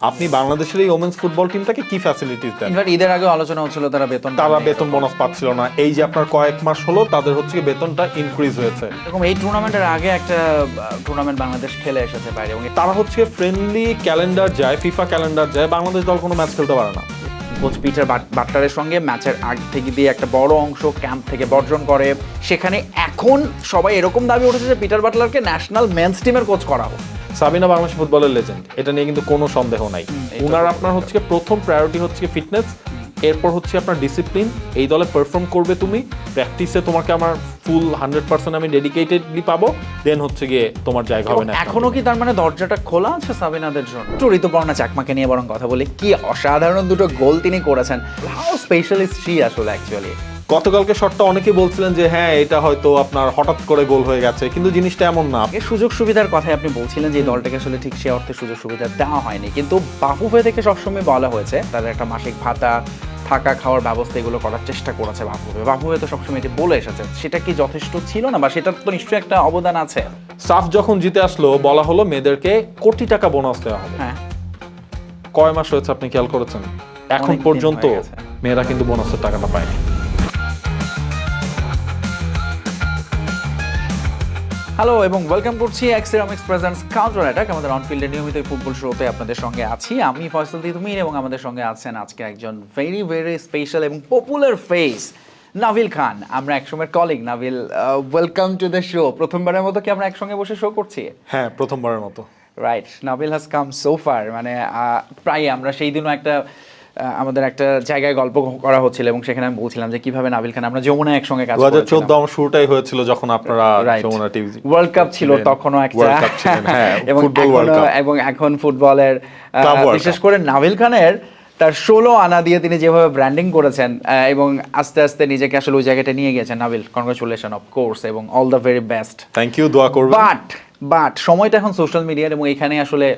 আপনি বাংলাদেশের এই ওমেন্স ফুটবল টিমটাকে কি ফ্যাসিলিটিস দেন? ইনফ্যাক্ট ঈদের আগে আলোচনা হচ্ছিল তারা বেতন তারা বেতন বোনাস পাচ্ছিল না। এই যে আপনার কয়েক মাস হলো তাদের হচ্ছে কি বেতনটা ইনক্রিজ হয়েছে। এরকম এই টুর্নামেন্টের আগে একটা টুর্নামেন্ট বাংলাদেশ খেলে এসেছে বাইরে। এবং তারা হচ্ছে ফ্রেন্ডলি ক্যালেন্ডার যায় ফিফা ক্যালেন্ডার যায় বাংলাদেশ দল কোনো ম্যাচ খেলতে পারে না। কোচ পিটার বাট- বাট্টারের সঙ্গে ম্যাচের আগ থেকে দিয়ে একটা বড় অংশ ক্যাম্প থেকে বর্জন করে। সেখানে এখন সবাই এরকম দাবি উঠেছে যে পিটার বাটলারকে ন্যাশনাল মেন্স টিমের কোচ করা হোক। সাবিনা বাংলাদেশ ফুটবলের লেজেন্ড এটা নিয়ে কিন্তু কোনো সন্দেহ নাই। উনার আপনার হচ্ছে প্রথম প্রায়োরিটি হচ্ছে ফিটনেস এরপর হচ্ছে আপনার ডিসিপ্লিন এই দলে পারফর্ম করবে তুমি প্র্যাকটিসে তোমাকে আমার ফুল হান্ড্রেড পার্সেন্ট আমি ডেডিকেটেডলি পাবো দেন হচ্ছে গিয়ে তোমার জায়গা হবে না এখনও কি তার মানে দরজাটা খোলা আছে সাবিনাদের জন্য? একটু ঋতুপর্ণা চাকমাকে নিয়ে বরং কথা বলি কি অসাধারণ দুটো গোল তিনি করেছেন। হাউ স্পেশালিস্ট শি আসলে অ্যাকচুয়ালি গতকালকে শটটা অনেকেই বলছিলেন যে হ্যাঁ এটা হয়তো আপনার হঠাৎ করে গোল হয়ে গেছে। কিন্তু জিনিসটা এমন না। এই সুযোগ সুবিধার কথাই আপনি বলছিলেন যে দলটাকে আসলে ঠিক সে অর্থে সুযোগ সুবিধা দেওয়া হয়নি। কিন্তু বাফুফে থেকে সবসময় বলা হয়েছে তাদের একটা মাসিক ভাতা থাকা খাওয়ার ব্যবস্থা এগুলো করার চেষ্টা করেছে বাফুফে। বাফুফে তো সবসময় এটি বলে এসেছে। সেটা কি যথেষ্ট ছিল না? বা সেটার তো নিশ্চয়ই একটা অবদান আছে? সাফ যখন জিতে আসলো বলা হলো মেয়েদেরকে কোটি টাকা বোনাস দেওয়া হবে। হ্যাঁ। কয় মাস হয়েছে আপনি খেয়াল করেছেন? এখন পর্যন্ত মেয়েরা কিন্তু বোনাসের টাকাটা পায়নি। হ্যালো এবং ওয়েলকাম করছি এক্সিরামিক্স প্রেজেন্টস কাউন্টার অ্যাটাক আমাদের অনফিল্ডে নিয়মিত ফুটবল শোতে আপনাদের সঙ্গে আছি। আমি ফয়সাল তিতুমির এবং আমাদের সঙ্গে আছেন আজকে একজন ভেরি ভেরি স্পেশাল এবং পপুলার ফেস নাভিল খান। আমরা একসময়ের colleague Navil welcome to the show প্রথমবারের মতো কি আমরা একসঙ্গে বসে শো করছি? হ্যাঁ প্রথমবারের মতো। রাইট নাভিল হাজ কাম সো ফার মানে প্রায় আমরা সেই দিনও একটা আমাদের একটা জায়গায় গল্প করা হচ্ছিল এবং সেখানে আমি বলছিলাম যে কীভাবে নাবিল খান আমরা যমুনা একসঙ্গে কাজ করেছিলাম। চোদ্দ আমার শুরুটাই হয়েছিল যখন আপনারা যমুনা টিভি ওয়ার্ল্ড কাপ ছিল তখনও একটা হ্যাঁ এবং ফুটবল ওয়ার্ল্ড কাপ এবং এখন ফুটবলের বিশেষ করে নাবিল খানের তার ষোলো আনা দিয়ে তিনি যেভাবে ব্র্যান্ডিং করেছেন এবং আস্তে আস্তে নিজেকে আসলে ওই জায়গাটা নিয়ে গেছেন। নাবিল কনগ্রাচুলেশন অফ কোর্স এবং all the very best thank you দোয়া করবেন। বাট বাট সময়টা এখন সোশ্যাল মিডিয়ার এবং এখানে আসলে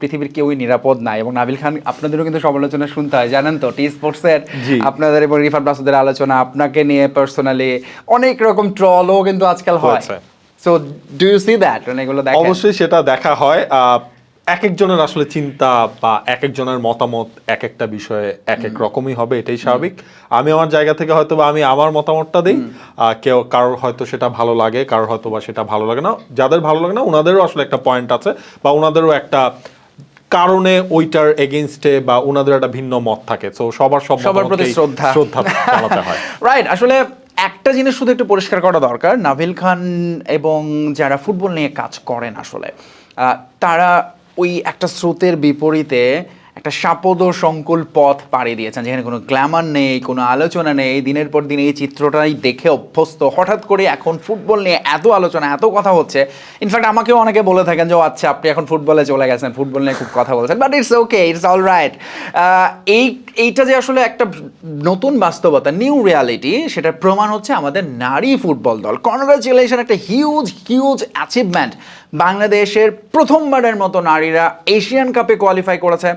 পৃথিবীর কেউই নিরাপদ নাই এবং নাবিল খান আপনাদেরও কিন্তু সমালোচনা শুনতে হয় জানেন তো? টি স্পোর্টসের আপনাদের এবং রিফাত বাসুদের আলোচনা আপনাকে নিয়ে পার্সোনালি অনেক রকম ট্রলও কিন্তু আজকাল হয়। So do you see that মানে এগুলো দেখেন। অবশ্যই সেটা দেখা হয়। এক একজনের আসলে চিন্তা বা এক একজনের মতামত এক একটা বিষয়ে এক এক রকমই হবে এটাই স্বাভাবিক। আমি আমার জায়গা থেকে হয়তো বা আমি আমার মতামতটা দিই। কেউ কারোর হয়তো সেটা ভালো লাগে কারোর হয়তো বা সেটা ভালো লাগে না। যাদের ভালো লাগে না ওনাদেরও আসলে একটা পয়েন্ট আছে বা ওনাদেরও একটা কারণে ওইটার এগেনস্টে বা ওনাদের একটা ভিন্ন মত থাকে তো সবার সব সবার প্রতি শ্রদ্ধা। শ্রদ্ধা জানাতে হয় রাইট আসলে একটা জিনিস শুধু একটু পরিষ্কার করা দরকার নাভিল খান এবং যারা ফুটবল নিয়ে কাজ করেন আসলে আহ, তারা ওই একটা স্রোতের বিপরীতে একটা সাপদ সংকুল পথ পাড়ি দিয়েছেন, যেখানে কোনো গ্ল্যামার নেই, কোনো আলোচনা নেই। দিনের পর দিন এই চিত্রটাই দেখে অভ্যস্ত। হঠাৎ করে এখন ফুটবল নিয়ে এত আলোচনা, এত কথা হচ্ছে। ইনফ্যাক্ট আমাকেও অনেকে বলে থাকেন যে আচ্ছা আপনি এখন ফুটবলে চলে গেছেন, ফুটবল নিয়ে খুব কথা বলছেন। But it's okay it's all right এই, এইটা যে আসলে একটা নতুন বাস্তবতা নিউ রিয়ালিটি সেটার প্রমাণ হচ্ছে আমাদের নারী ফুটবল দল। কনগ্রাচুলেশন একটা হিউজ হিউজ অ্যাচিভমেন্ট বাংলাদেশের প্রথমবারের মতো নারীরা এশিয়ান কাপে কোয়ালিফাই করেছে।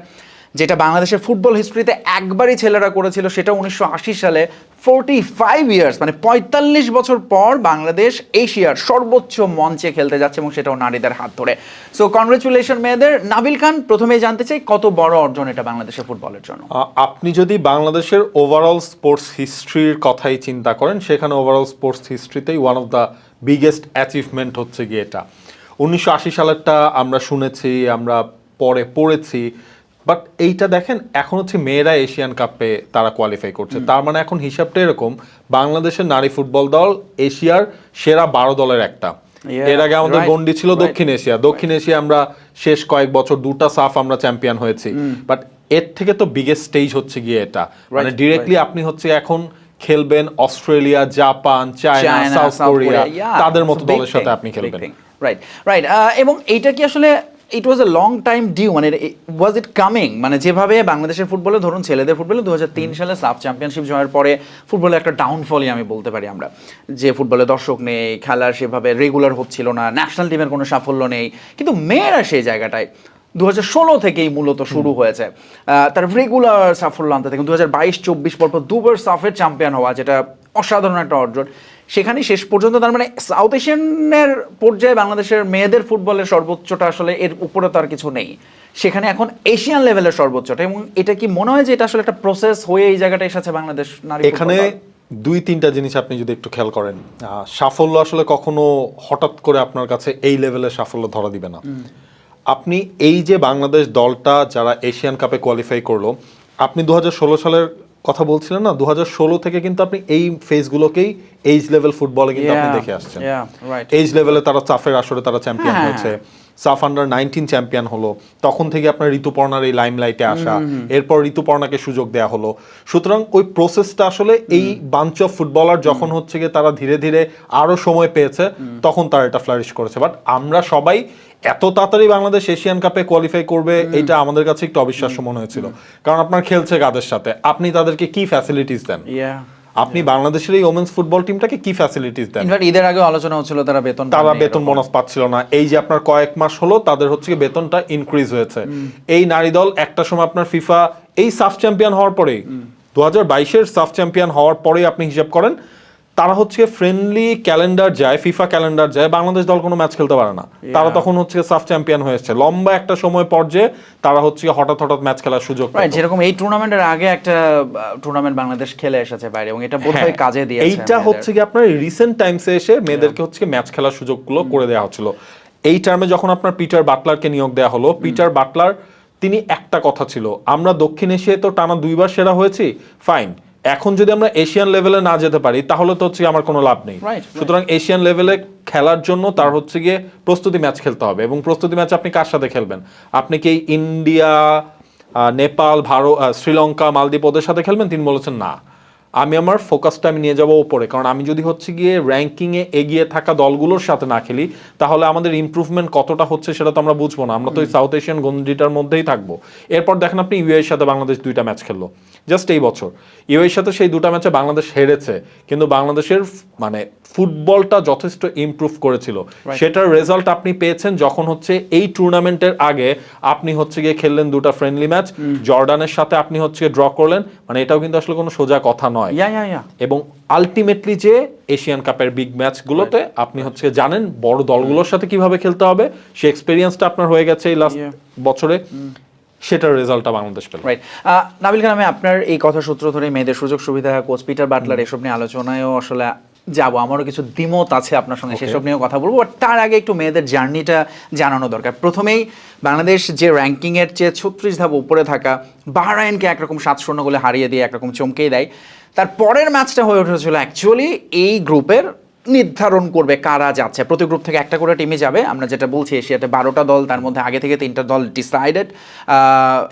যেটা বাংলাদেশের ফুটবল হিস্ট্রিতে একবারই ছেলেরা করেছিল, সেটা উনিশশো আশি সালে ফোরটি ফাইভ ইয়ার্স মানে পঁয়তাল্লিশ বছর পর বাংলাদেশ এশিয়ার সর্বোচ্চ মঞ্চে খেলতে যাচ্ছে এবং সেটাও নারীদের হাত ধরে। সো কনগ্রেচুলেশন মেয়েদের। নাবিল খান, প্রথমেই জানতে চাই, কত বড় অর্জন এটা বাংলাদেশের ফুটবলের জন্য? আপনি যদি বাংলাদেশের ওভারঅল স্পোর্টস হিস্ট্রির কথাই চিন্তা করেন, সেখানে overall sports হিস্ট্রিতেই one of the biggest achievement হচ্ছে গিয়ে এটা। উনিশশো আশি সালেরটা আমরা শুনেছি, আমরা পরে পড়েছি বাট এইটা দেখেন এখন হচ্ছে মেয়েরা এশিয়ান কাপে তারা কোয়ালিফাই করছে। তার মানে এখন হিসাবটা এরকম বাংলাদেশের নারী ফুটবল দল এশিয়ার সেরা বারো দলের একটা। এর আগে আমাদের গন্ডি ছিল দক্ষিণ এশিয়া দক্ষিণ এশিয়া আমরা শেষ কয়েক বছর দুটা সাফ আমরা চ্যাম্পিয়ন হয়েছি। বাট এর থেকে তো বিগেস্ট স্টেজ হচ্ছে গিয়ে এটা। মানে ডিরেক্টলি আপনি হচ্ছে এখন খেলবেন Australia Japan China South Korea তাদের মতো দলের সাথে আপনি খেলবেন। রাইট রাইট এবং এইটা কি আসলে it was a long time due মানে ওয়াজ ইট কামিং মানে যেভাবে বাংলাদেশের ফুটবলে ধরুন ছেলেদের ফুটবলে দু হাজার তিন সালে সাফ চ্যাম্পিয়নশিপ জয়ের পরে ফুটবলে একটা ডাউনফলই আমি বলতে পারি আমরা। যে ফুটবলে দর্শক নেই খেলার সেভাবে রেগুলার হচ্ছিল না ন্যাশনাল টিমের কোনো সাফল্য নেই। কিন্তু মেয়েরা সেই জায়গাটায় দু হাজার ষোলো থেকেই মূলত শুরু হয়েছে। তার রেগুলার সাফল্য আনতে থেকে দু হাজার বাইশ চব্বিশ পরপর দুবার সাফের চ্যাম্পিয়ন হওয়া যেটা অসাধারণ একটা অর্জন। সেখানে শেষ পর্যন্ত তার মানে সাউথ এশিয়ানের পর্যায়ে বাংলাদেশের মেয়েদের ফুটবলের সর্বোচ্চটা আসলে এর উপরে তো আর কিছু নেই। সেখানে এখন এশিয়ান লেভেলের সর্বোচ্চটা এবং এটা কি মনে হয় যে এটা আসলে একটা প্রসেস হয়ে এই জায়গাটা এসেছে বাংলাদেশ নারী এখানে দুই তিনটা জিনিস আপনি যদি একটু খেয়াল করেন সাফল্য আসলে কখনো হঠাৎ করে আপনার কাছে এই লেভেলের সাফল্য ধরা দিবে না। আপনি এই যে বাংলাদেশ দলটা যারা এশিয়ান কাপে কোয়ালিফাই করল আপনি দু হাজার ষোলো সালের কথা বলছিলেন না দু হাজার ষোলো থেকে কিন্তু আপনি এই ফেজগুলোকেই এইজ লেভেল ফুটবলে কিন্তু আপনি দেখে আসছেন। এইজ লেভেলে তারা চাফের আসরে তারা চ্যাম্পিয়ন হ্যাঁ। হয়েছে সাফ আন্ডার নাইনটিন চ্যাম্পিয়ন হলো। তখন থেকে আপনার ঋতুপর্ণার এই লাইমলাইটে আসা। এরপর ঋতুপর্ণাকে সুযোগ দেওয়া হলো। সুতরাং ওই প্রসেসটা আসলে এই বাঞ্চ অফ ফুটবলার যখন হচ্ছে গিয়ে তারা ধীরে ধীরে আরও সময় পেয়েছে তখন তারা এটা ফ্লারিশ করেছে। বাট আমরা সবাই এত তাড়াতাড়ি বাংলাদেশ এশিয়ান কাপে কোয়ালিফাই করবে এটা আমাদের কাছে একটু অবিশ্বাস্য মনে হয়েছিল। কারণ আপনার খেলছে কাদের সাথে? আপনি তাদেরকে কি ফ্যাসিলিটিস দেন. আপনি বাংলাদেশের এই ওমেন্স ফুটবল টিমটাকে কি ফ্যাসিলিটিস দেন? ইনফ্যাক্ট ঈদের আগে আলোচনা হচ্ছিল তারা বেতন তারা বেতন। বোনাস পাচ্ছিল না। এই যে আপনার কয়েক মাস হলো তাদের হচ্ছে কি বেতনটা ইনক্রিজ হয়েছে। এই নারী দল একটা সময় আপনার ফিফা এই সাফ চ্যাম্পিয়ন হওয়ার পরেই দু হাজার বাইশের সাফ চ্যাম্পিয়ন হওয়ার পরেই আপনি হিসাব করেন তারা হচ্ছে ফ্রেন্ডলি ক্যালেন্ডার যায় ফিফা ক্যালেন্ডার যায় বাংলাদেশ দল কোনো ম্যাচ খেলতে পারে না। তারা তখন হচ্ছে সাফ চ্যাম্পিয়ন হয়েছে লম্বা একটা সময় পর্যায়ে তারা হচ্ছে হঠাৎ হঠাৎ ম্যাচ খেলার সুযোগ যেরকম এই টুর্নামেন্টের আগে একটা টুর্নামেন্ট বাংলাদেশ খেলে এসেছে বাইরে এবং এটা বোধহয় হ্যাঁ, কাজে দিয়েছে এইটা হচ্ছে কি আপনার রিসেন্ট টাইমসে এসে মেয়েদেরকে হচ্ছে ম্যাচ খেলার সুযোগগুলো করে দেওয়া হচ্ছিল। এই টার্মে যখন আপনার পিটার বাটলারকে নিয়োগ দেওয়া হলো পিটার বাটলার তিনি একটা কথা ছিল আমরা দক্ষিণ এশিয়ায় তো টানা দুইবার সেরা হয়েছি ফাইন এখন যদি আমরা এশিয়ান লেভেলে না যেতে পারি তাহলে তো হচ্ছে আমার কোনো লাভ নেই. সুতরাং এশিয়ান লেভেলে খেলার জন্য তার হচ্ছে গিয়ে প্রস্তুতি ম্যাচ খেলতে হবে। এবং প্রস্তুতি ম্যাচ আপনি কার সাথে খেলবেন? আপনি কি ইন্ডিয়া নেপাল ভারত শ্রীলঙ্কা মালদ্বীপ ওদের সাথে খেলবেন? তিনি বলেছেন না। আমি আমার ফোকাসটা আমি নিয়ে যাব ওপরে কারণ আমি যদি হচ্ছে গিয়ে র্যাঙ্কিংয়ে এগিয়ে থাকা দলগুলোর সাথে না খেলি তাহলে আমাদের ইমপ্রুভমেন্ট কতটা হচ্ছে সেটা তো আমরা বুঝব না। আমরা তো ওই সাউথ এশিয়ান গন্ডিটার মধ্যেই থাকব। এরপর দেখেন আপনি ইউএর সাথে বাংলাদেশ দুইটা ম্যাচ খেললো। জাস্ট এই বছর। ইউএর সাথে সেই দুটা ম্যাচে বাংলাদেশ হেরেছে কিন্তু বাংলাদেশের মানে ফুটবলটা যথেষ্ট ইম্প্রুভ করেছিল। সেটার রেজাল্ট আপনি পেয়েছেন যখন হচ্ছে এই টুর্নামেন্টের আগে আপনি হচ্ছে গিয়ে খেললেন দুটা ফ্রেন্ডলি ম্যাচ জর্ডানের সাথে আপনি হচ্ছে ড্র করলেন মানে এটাও কিন্তু আসলে কোনো সোজা কথা নয়। এবং আলটিমেটলি যে এশিয়ান কাপের বিগ ম্যাচগুলোতে আপনি হচ্ছে জানেন বড় দলগুলোর সাথে কীভাবে খেলতে হবে সে এক্সপেরিয়েন্সটা আপনার হয়ে গেছে এই লাস্ট বছরে। সেটার রেজাল্টটা বাংলাদেশ পেল। রাইট নাবিল খান আমি আপনার এই কথা সূত্র ধরে মেয়েদের সুযোগ সুবিধা কোচ পিটার বাটলার এসব নিয়ে আলোচনায়ও আসলে যাব। আমারও কিছু দ্বিমত আছে আপনার সঙ্গে সেসব নিয়েও কথা বলব বাট তার আগে একটু মেয়েদের জার্নিটা জানানো দরকার। প্রথমেই বাংলাদেশ যে র্যাঙ্কিংয়ের চেয়ে ছত্রিশ ধাপ উপরে থাকা বাহরাইনকে একরকম সাত শূন্য গোলে হারিয়ে দিয়ে একরকম চমকেই দেয়। তার পরের ম্যাচটা হয়ে উঠেছিল অ্যাকচুয়ালি এই গ্রুপের নির্ধারণ করবে কারা যাচ্ছে। প্রতি গ্রুপ থেকে একটা করে টিমে যাবে। আমরা যেটা বলছি এশিয়াতে বারোটা দল তার মধ্যে আগে থেকে তিনটা দল ডিসাইডেড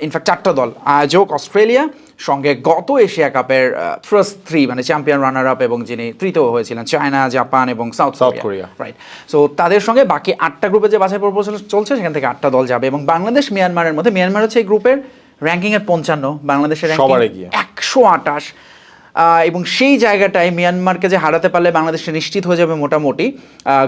ইনফ্যাক্ট চারটা দল আয়োজক অস্ট্রেলিয়া সঙ্গে গত এশিয়া কাপের ফার্স্ট থ্রি মানে চ্যাম্পিয়ন রানার আপ এবং যিনি তৃতীয় হয়েছিলেন চায়না জাপান এবং South South Korea. Right so তাদের সঙ্গে বাকি আটটা গ্রুপে যে বাছাই পর্ব চলছে সেখান থেকে আটটা দল যাবে এবং বাংলাদেশ মিয়ানমারের মধ্যে মিয়ানমার হচ্ছে এই গ্রুপের র্যাঙ্কিং এর পঞ্চান্ন বাংলাদেশের একশো আটাশ এবং সেই জায়গাটায় মিয়ানমারকে যে হারাতে পারলে বাংলাদেশে নিশ্চিত হয়ে যাবে মোটামুটি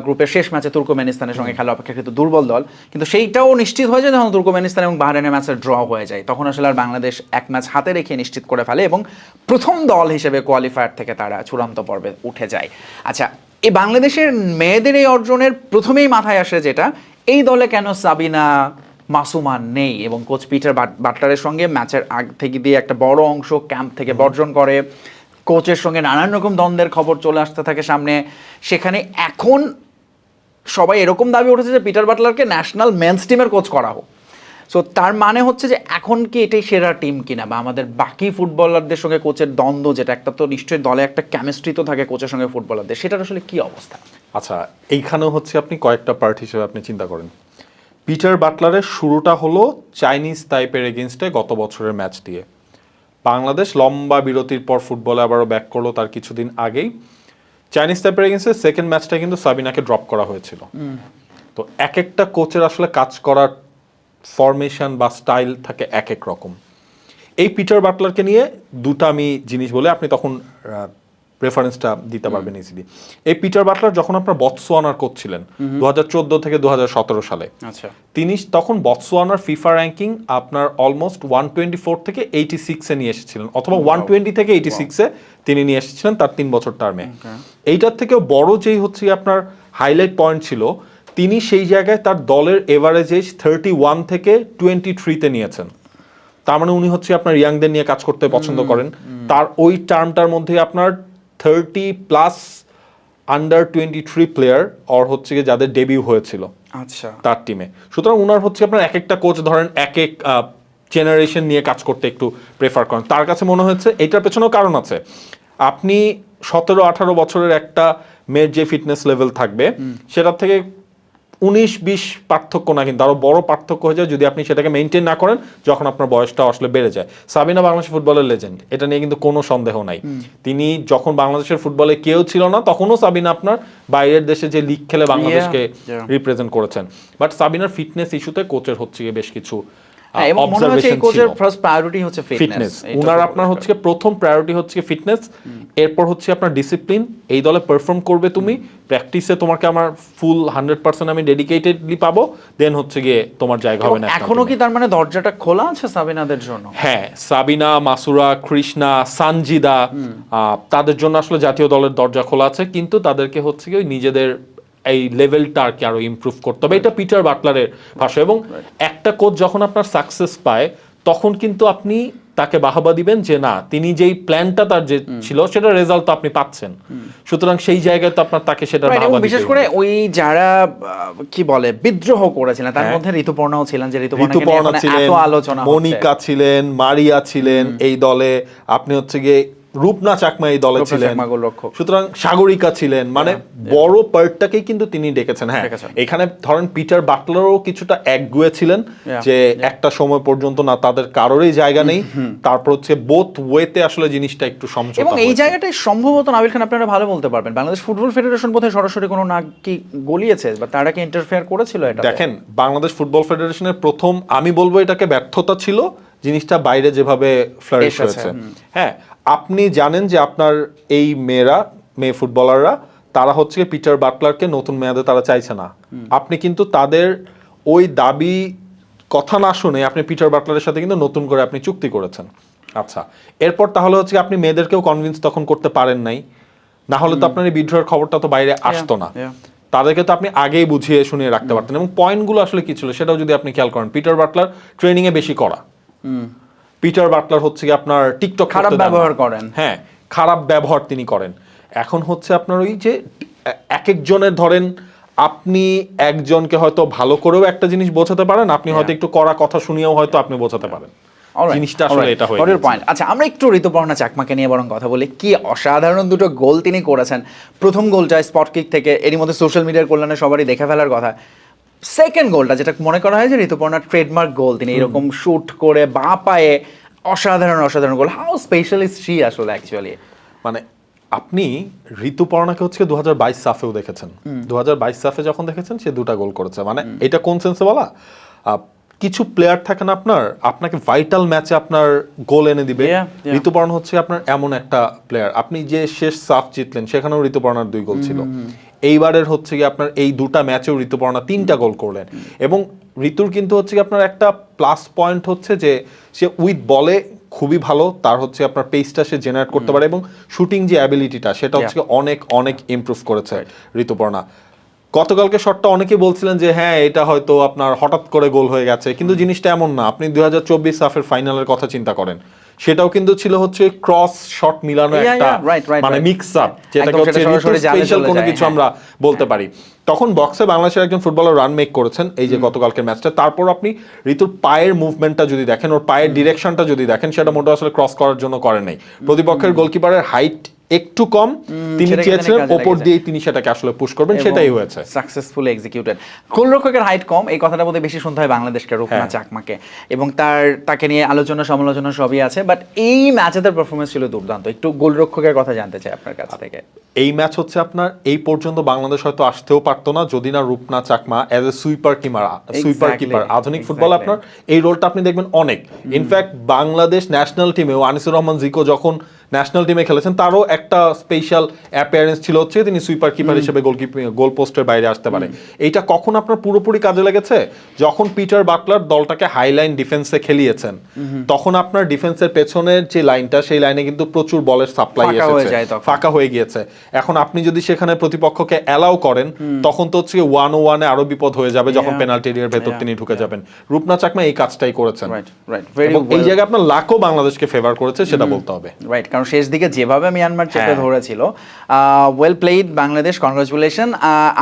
গ্রুপের শেষ ম্যাচে তুর্কমেনিস্তানের সঙ্গে খেলা অপেক্ষাকৃত দুর্বল দল। কিন্তু সেইটাও নিশ্চিত হয়ে যায় যখন তুর্কমেনিস্তান এবং বাহরাইনের ম্যাচের ড্র হয়ে যায়। তখন আসলে আর বাংলাদেশ এক ম্যাচ হাতে রেখে নিশ্চিত করে ফেলে এবং প্রথম দল হিসেবে কোয়ালিফায়ার থেকে তারা চূড়ান্ত পর্বে উঠে যায়। আচ্ছা এই বাংলাদেশের মেয়েদের এই অর্জনের প্রথমেই মাথায় আসে যেটা, এই দলে কেন সাবিনা মাসুমান নেই এবং কোচ পিটার বাট- বাটলারের সঙ্গে ম্যাচের আগ থেকে দিয়ে একটা বড় অংশ ক্যাম্প থেকে বর্জন করে? কোচের সঙ্গে নানান রকম দ্বন্দ্বের খবর চলে আসতে থাকে সামনে। সেখানে এখন সবাই এরকম দাবি উঠেছে যে পিটার বাটলারকে ন্যাশনাল মেন্স টিমের কোচ করা হোক। সো তার মানে হচ্ছে যে এখন কি এটাই সেরা টিম কিনা বা আমাদের বাকি ফুটবলারদের সঙ্গে কোচের দ্বন্দ্ব যেটা একটা তো নিশ্চয়ই দলে একটা কেমিস্ট্রি তো থাকে কোচের সঙ্গে ফুটবলারদের, সেটার আসলে কি অবস্থা? আচ্ছা এইখানেও হচ্ছে আপনি কয়েকটা পার্ট হিসেবে আপনি চিন্তা করেন। পিটার বাটলারের শুরুটা হলো চাইনিজ টাইপের এগেনস্টে গত বছরের ম্যাচ দিয়ে। বাংলাদেশ লম্বা বিরতির পর ফুটবলে আবারও ব্যাক করল তার কিছুদিন আগেই। চাইনিজ টাইপের এগেন্সে সেকেন্ড ম্যাচটা কিন্তু সাবিনাকে ড্রপ করা হয়েছিল। তো এক একটা কোচের আসলে কাজ করার ফরমেশন বা স্টাইল থাকে এক এক রকম। এই পিটার বাটলারকে নিয়ে দুটা আমি জিনিস বলে আপনি তখন আহ, রেফারেন্সটা দিতে পারবেন ইজিলি এই পিটার বাটলার যখন আপনার বৎসোয়ানার কোচ ছিলেন দু হাজার চোদ্দ থেকে দু হাজার সতেরো সালে আচ্ছা। তিনি তখন বৎসোয়ানার ফিফা র্যাঙ্কিং আপনার অলমোস্ট ওয়ান টোয়েন্টি ফোর থেকে এইটি সিক্সে নিয়ে এসেছিলেন অথবা ওয়ান টোয়েন্টি থেকে এইটি সিক্সে তিনি নিয়ে এসেছিলেন তার তিন বছর টার্মে এইটার থেকেও বড় যেই হচ্ছে আপনার হাইলাইট পয়েন্ট ছিল তিনি সেই জায়গায় তার দলের এভারেজ এজ থার্টি ওয়ান থেকে টোয়েন্টি থ্রিতে নিয়েছেন। তার মানে উনি হচ্ছে আপনার ইয়াংদের নিয়ে কাজ করতে পছন্দ করেন। তার ওই টার্মটার মধ্যে আপনার thirty plus under twenty three player or হচ্ছে গিয়ে যাদের ডেবিউ হয়েছিল। আচ্ছা। তার টিমে সুতরাং ওনার হচ্ছে আপনার এক একটা কোচ ধরেন এক এক জেনারেশন নিয়ে কাজ করতে একটু প্রেফার করেন। তার কাছে মনে হয়েছে এটার পেছনেও কারণ আছে। আপনি সতেরো আঠারো বছরের একটা মেয়ের যে ফিটনেস লেভেল থাকবে সেটার থেকে উনিশ বিশ পার্থক্য না কিন্তু আরও বড় পার্থক্য হয়ে যায় যদি আপনি সেটাকে মেনটেন না করেন যখন আপনার বয়সটা আসলে বেড়ে যায়। সাবিনা বাংলাদেশ ফুটবলের লেজেন্ড এটা নিয়ে কিন্তু কোনো সন্দেহ নাই। তিনি যখন বাংলাদেশের ফুটবলে কেউ ছিল না তখনও সাবিনা আপনার বাইরের দেশে যে লিগ খেলে বাংলাদেশকে রিপ্রেজেন্ট করেছেন। বাট সাবিনার ফিটনেস ইস্যুতে কোচের হচ্ছে গিয়ে বেশ কিছু এবং মনে হচ্ছে এই কোচের ফার্স্ট প্রায়োরিটি হচ্ছে ফিটনেস উনার আপনার হচ্ছে প্রথম প্রায়োরিটি হচ্ছে ফিটনেস এরপর হচ্ছে আপনার ডিসিপ্লিন এই দলে পারফর্ম করবে তুমি প্র্যাকটিসে তোমাকে আমার ফুল হান্ড্রেড পার্সেন্ট আমি ডেডিকেটেডলি পাবো দেন হচ্ছে গিয়ে তোমার জায়গা হবে না এখনও কি তার মানে দরজাটা খোলা আছে সাবিনাদের জন্য? হ্যাঁ সাবিনা মাসুরা কৃষ্ণা সানজিদা আহ, তাদের জন্য আসলে জাতীয় দলের দরজা খোলা আছে কিন্তু তাদেরকে হচ্ছে কি নিজেদের এই লেভেলটা আর কি আরও ইমপ্রুভ করতে হবে। এটা পিটার বাটলারের ভাষা এবং একটা কোচ যখন আপনার সাকসেস পায় তখন কিন্তু আপনি তাকে বাহবা দিবেন যে না তিনি যেই প্ল্যানটা তার যে ছিল সেটা রেজাল্ট তো আপনি পাচ্ছেন। সুতরাং সেই জায়গায় তো আপনার তাকে সেটা বিশেষ করে ওই যারা কি বলে বিদ্রোহ করেছিলেন তার হ্যাঁ। মধ্যে ঋতুপর্ণাও ছিলেন যে ঋতুপর্ণা ছিলেন। মনিকা ছিলেন মারিয়া ছিলেন এই দলে। আপনি হচ্ছে গিয়ে রূপনা চাকমা এই দলে ছিলেন। সুতরাং সাগরিকা ছিলেন। মানে বড় পার্টটাকেই কিন্তু তিনি ডেকেছেন। হ্যাঁ এখানে ধরেন পিটার বাটলারও কিছুটা একগুয়ে ছিলেন যে একটা সময় পর্যন্ত না তাদের কারোরই জায়গা নেই। তারপর হচ্ছে বোথ ওয়েতে আসলে জিনিসটা একটু সমঝোতা এবং এই। জায়গাটাই সম্ভবত নাবিল খান আপনারা ভালো বলতে পারবেন। বাংলাদেশ ফুটবল ফেডারেশন বোধহয় সরাসরি কোনো নাক কি গলিয়েছে বা তারা কি ইন্টারফেয়ার করেছিল এটা দেখেন বাংলাদেশ ফুটবল ফেডারেশনের প্রথম আমি বলব এটাকে ব্যর্থতা ছিল জিনিসটা বাইরে যেভাবে ফ্লারিশ হয়েছে। হ্যাঁ আপনি জানেন যে আপনার এই মেয়েরা মেয়ে ফুটবলাররা তারা হচ্ছে পিটার বাটলারকে নতুন মেয়াদে তারা চাইছে না। আপনি কিন্তু তাদের ওই দাবি কথা না শুনে আপনি পিটার বাটলারের সাথে কিন্তু নতুন করে আপনি চুক্তি করেছেন। আচ্ছা এরপর তাহলে হচ্ছে আপনি মেয়েদেরকেও কনভিন্স তখন করতে পারেন নাই। না হলে তো আপনার এই বিদ্রোহের খবরটা তো বাইরে আসতো না। তাদেরকে তো আপনি আগেই বুঝিয়ে শুনিয়ে রাখতে পারতেন। এবং পয়েন্টগুলো আসলে কি ছিল সেটাও যদি আপনি খেয়াল করেন পিটার বাটলার ট্রেনিং এ বেশি করা। পিটার বাটলার হচ্ছে কি আপনার টিকটক খারাপ। ব্যবহার করেন। হ্যাঁ খারাপ ব্যবহার তিনি করেন। এখন হচ্ছে আপনার ওই যে এক একজনের ধরেন আপনি একজনকে হয়তো ভালো করেও একটা জিনিস বোঝাতে পারেন আপনি হয়তো একটু কড়া কথা শুনিয়েও হয়তো আপনি বোঝাতে পারেন। জিনিসটা আসলে এটা গেছে। আচ্ছা আমরা একটু ঋতুপর্ণা চাকমাকে নিয়ে বরং কথা বলি। কি অসাধারণ দুটো গোল তিনি করেছেন। প্রথম গোলটা স্পট কিক থেকে এরই মধ্যে সোশ্যাল মিডিয়ার কল্যাণে সবারই দেখে ফেলার কথা। সেকেন্ড গোলটা যেটা মনে করা হয় যে ঋতুপর্ণার ট্রেডমার্ক গোল তিনি এরকম শুট করে বা পায়ে অসাধারণ অসাধারণ গোল হাউ স্পেশালিস্ট শি আসলে অ্যাকচুয়ালি মানে আপনি ঋতুপর্ণাকে হচ্ছে দু হাজার বাইশ সাফেও দেখেছেন। দু হাজার বাইশ সাফে যখন দেখেছেন সে দুটা গোল করেছে। মানে এটা কোন সেন্সে বলা? আহ, কিছু প্লেয়ার থাকেন আপনার আপনাকে ভাইটাল ম্যাচে আপনার গোল এনে দিবে। Yeah. হচ্ছে আপনার এমন একটা প্লেয়ার আপনি যে শেষ সাফ জিতলেন সেখানেও ঋতুপর্ণার দুই গোল ছিল। এইবারের হচ্ছে কি আপনার এই দুটা ম্যাচেও ঋতুপর্ণা তিনটা গোল করলেন। এবং ঋতুর কিন্তু হচ্ছে কি আপনার একটা প্লাস পয়েন্ট হচ্ছে যে সে উইথ বলে খুবই ভালো তার হচ্ছে আপনার পেসটা সে জেনারেট করতে পারে এবং শুটিং যে অ্যাবিলিটিটা সেটা হচ্ছে অনেক অনেক ইমপ্রুভ করেছে ঋতুপর্ণা। গতকালকে শটটা অনেকে বলছিলেন যে হ্যাঁ এটা হয়তো আপনার হঠাৎ করে গোল হয়ে গেছে। কিন্তু জিনিসটা এমন না। আপনি দুই হাজার চব্বিশ সাফের ফাইনালের কথা চিন্তা করেন। সেটাও কিন্তু ছিল হচ্ছে ক্রস শট মিলানো একটা মানে মিক্স আপ যেটাকে হচ্ছে স্পেশাল কোনো কিছু হ্যাঁ। আমরা বলতে পারি। তখন বক্সে বাংলাদেশের একজন ফুটবলার রান মেক করেছেন এই যে গতকালকের ম্যাচটা তারপর আপনি ঋতুর পায়ের মুভমেন্টটা যদি দেখেন ওর পায়ের ডিরেকশনটা যদি দেখেন সেটা মোটা আসলে ক্রস করার জন্য করে নাই। প্রতিপক্ষের গোলকিপারের হাইট একটু কম তিনি চেয়েছিলেন ওপর দিয়ে তিনি সেটাকে আসলে পুশ করবেন সেটাই হয়েছে। সাকসেসফুলি এক্সিকিউটেড গোলরক্ষকের হাইট কম এই কথাটা বোধহয় বেশি শুনতে হয় বাংলাদেশকে রূপনা হ্যাঁ। চাকমাকে। এবং তার তাকে নিয়ে আলোচনা সমালোচনা সবই আছে বাট এই ম্যাচে তার পারফরমেন্স ছিল দুর্দান্ত। একটু গোলরক্ষকের কথা জানতে চাই আপনার কাছ থেকে। এই ম্যাচ হচ্ছে আপনার এই পর্যন্ত বাংলাদেশ হয়তো আসতেও পারতো না যদি না Rupna Chakma as a sweeper keeper sweeper keeper আধুনিক ফুটবল আপনার এই রোলটা আপনি দেখবেন অনেক। ইনফ্যাক্ট বাংলাদেশ ন্যাশনাল টিমেও আনিসুর রহমান জিকো যখন ন্যাশনাল টিমে খেলেছেন। তারও একটা স্পেশাল অ্যাপিয়ারেন্স ছিল হচ্ছে তিনি সুইপার কিপার হিসেবে গোলকিপিং গোল পোস্টের বাইরে আসতে পারে। এইটা কখন আপনার পুরোপুরি কাজে লেগেছে? যখন পিটার বাটলার দলটাকে হাইলাইন ডিফেন্সে খেলিয়েছেন তখন আপনার ডিফেন্সের পেছনের যে লাইনটা সেই লাইনে কিন্তু প্রচুর বলের সাপ্লাই ফাঁকা হয়ে এসেছে ফাঁকা হয়ে গিয়েছে। এখন আপনি যদি সেখানে প্রতিপক্ষকে অ্যালাউ করেন তখন তো হচ্ছে ওয়ান ওয়ানে আরও বিপদ হয়ে যাবে যখন. পেনাল্টি এরিয়ার ভেতর তিনি ঢুকে যাবেন। রূপনা চাকমা এই কাজটাই করেছেন। রাইট রাইট ভেরি এই জায়গায় আপনার লাখও বাংলাদেশকে ফেভার করেছে সেটা বলতে হবে। রাইট কারণ শেষ দিকে যেভাবে মিয়ানমার চেপে হ্যাঁ। ধরেছিল ওয়েল প্লেড বাংলাদেশ কনগ্রাচুলেশন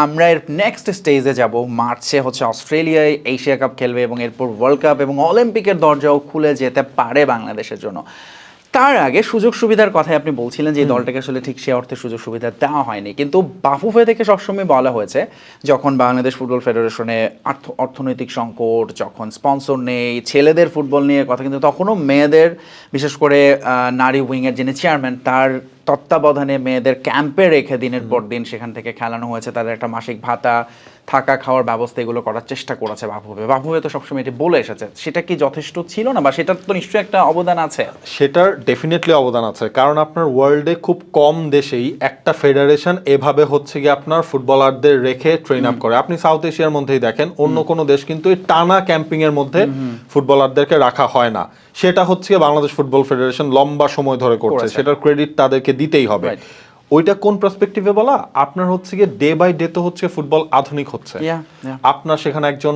আমরা এর নেক্সট স্টেজে যাব। মার্চে হচ্ছে অস্ট্রেলিয়ায় এশিয়া কাপ খেলবে এবং এরপর ওয়ার্ল্ড কাপ এবং অলিম্পিকের দরজাও খুলে যেতে পারে বাংলাদেশের জন্য। তার আগে সুযোগ সুবিধার কথাই আপনি বলছিলেন যে দলটাকে আসলে ঠিক সে অর্থে সুযোগ সুবিধা দেওয়া হয়নি। কিন্তু বাফুফে থেকে সবসময় বলা হয়েছে যখন বাংলাদেশ ফুটবল ফেডারেশনে অর্থনৈতিক সংকট যখন স্পন্সর নেই ছেলেদের ফুটবল নিয়ে কথা কিন্তু তখনও মেয়েদের বিশেষ করে নারী উইংয়ের যিনি চেয়ারম্যান তার তত্ত্বাবধানে মেয়েদের ক্যাম্পে রেখে দিনের পর দিন সেখান থেকে খেলানো হয়েছে। তাদের একটা মাসিক ভাতা থাকা খাওয়ার ব্যবস্থা এগুলো করার চেষ্টা করেছে বাফুফে বাফুফে তো সবসময় এটি বলে এসেছে। সেটা কি যথেষ্ট ছিল না? বা সেটার তো নিশ্চয়ই একটা অবদান আছে? সেটার ডেফিনেটলি অবদান আছে। কারণ আপনার ওয়ার্ল্ডে খুব কম দেশেই একটা ফেডারেশন এভাবে হচ্ছে গিয়ে আপনার ফুটবলারদের রেখে ট্রেন আপ করে। আপনি সাউথ এশিয়ার মধ্যেই দেখেন অন্য কোনো দেশ কিন্তু এই টানা ক্যাম্পিং এর মধ্যে ফুটবলারদেরকে রাখা হয় না। সেটা হচ্ছে বাংলাদেশ ফুটবল ফেডারেশন লম্বা সময় ধরে করছে। সেটার ক্রেডিট তাদেরকে দিতেই হবে. ওইটা কোন পার্সপেক্টিভে বলা? আপনার হচ্ছে গিয়ে ডে বাই ডে তো হচ্ছে ফুটবল আধুনিক হচ্ছে. আপনার সেখানে একজন